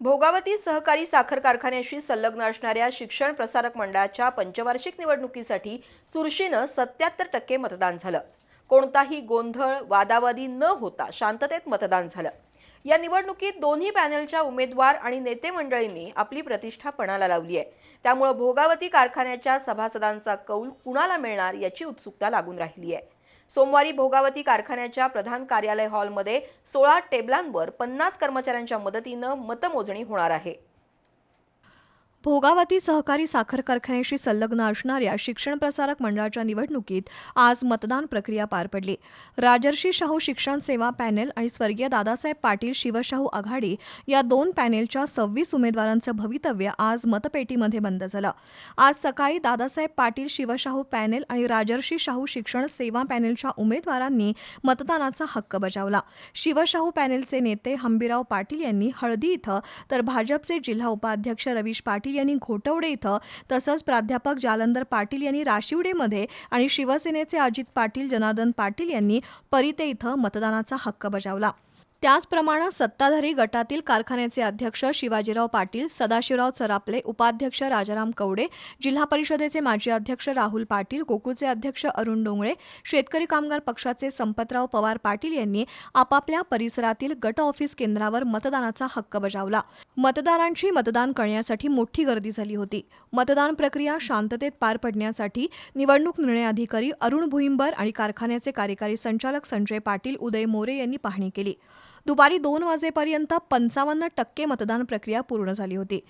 भोगावती सहकारी साखर कारखान्याशी संलग्न असणाऱ्या शिक्षण प्रसारक मंडळाच्या पंचवार्षिक निवडणुकीसाठी चुरशीनं सत्याहत्तर टक्के मतदान झालं. कोणताही गोंधळ वादावादी न होता शांततेत मतदान झालं. या निवडणुकीत दोन्ही पॅनलच्या उमेदवार आणि नेते मंडळींनी आपली प्रतिष्ठा पणाला लावली आहे. त्यामुळे भोगावती कारखान्याच्या सभासदांचा कौल कुणाला मिळणार याची उत्सुकता लागून राहिली आहे. सोमवारी भोगावती कारखान्याच्या प्रधान कार्यालय हॉलमध्ये सोळा टेबलांवर पन्नास कर्मचाऱ्यांच्या मदतीनं मतमोजणी होणार आहे. भोगावती सहकारी साखर कारखान्याशी संलग्न असणाऱ्या शिक्षण प्रसारक मंडळाच्या निवडणुकीत आज मतदान प्रक्रिया पार पडली. राजर्षी शाहू शिक्षण सेवा पॅनेल आणि स्वर्गीय दादासाहेब पाटील शिवशाहू आघाडी या दोन पॅनेलच्या सव्वीस उमेदवारांचं भवितव्य आज मतपेटीमध्ये बंद झालं. आज सकाळी दादासाहेब पाटील शिवशाहू पॅनेल आणि राजर्षी शाहू शिक्षण सेवा पॅनेलच्या उमेदवारांनी मतदानाचा हक्क बजावला. शिवशाहू पॅनेलचे नेते हंबीराव पाटील यांनी हळदी इथं तर भाजपचे जिल्हा उपाध्यक्ष रवीश पाटील यांनी घोटवडे इथं तसंच प्राध्यापक जालंदर पाटील यांनी राशिवडेमध्ये आणि शिवसेनेचे अजित पाटील जनार्दन पाटील यांनी परिते इथं मतदानाचा हक्क बजावला. त्याचप्रमाणे सत्ताधारी गटातील कारखान्याचे अध्यक्ष शिवाजीराव पाटील सदाशिवराव चरापले उपाध्यक्ष राजाराम कवडे जिल्हा परिषदेचे माजी अध्यक्ष राहुल पाटील गोकुळचे अध्यक्ष अरुण डोंगळे शेतकरी कामगार पक्षाचे संपतराव पवार पाटील यांनी आपापल्या परिसरातील गट ऑफिस केंद्रावर मतदानाचा हक्क बजावला. मतदारांची मतदान करण्यासाठी मोठी गर्दी झाली होती. मतदान प्रक्रिया शांततेत पार पडण्यासाठी निवडणूक निर्णय अधिकारी अरुण भुईंबर आणि कारखान्याचे कार्यकारी संचालक संजय पाटील उदय मोरे यांनी पाहणी केली. दुपारी दोन वाजेपर्यंत पंचावन्न टक्के मतदान प्रक्रिया पूर्ण झाली होती.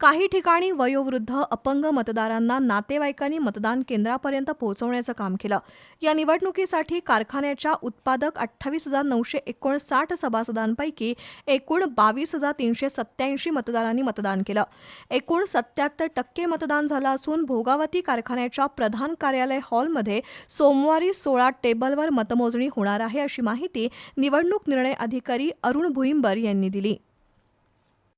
काही ठिकाणी वयोवृद्ध अपंग मतदारांना नातेवाईकांनी मतदान केंद्रापर्यंत पोहोचवण्याचं काम केलं. या निवडणुकीसाठी कारखान्याच्या उत्पादक अठ्ठावीस हजार नऊशे एकोणसाठ सभासदांपैकी एकूण बावीस हजार तीनशे सत्याऐंशी मतदारांनी मतदान केलं. एकूण सत्याहत्तर टक्के मतदान झालं असून भोगावती कारखान्याच्या प्रधान कार्यालय हॉलमध्ये सोमवारी सोळा टेबलवर मतमोजणी होणार आहे अशी माहिती निवडणूक निर्णय अधिकारी अरुण भुईंबर यांनी दिली.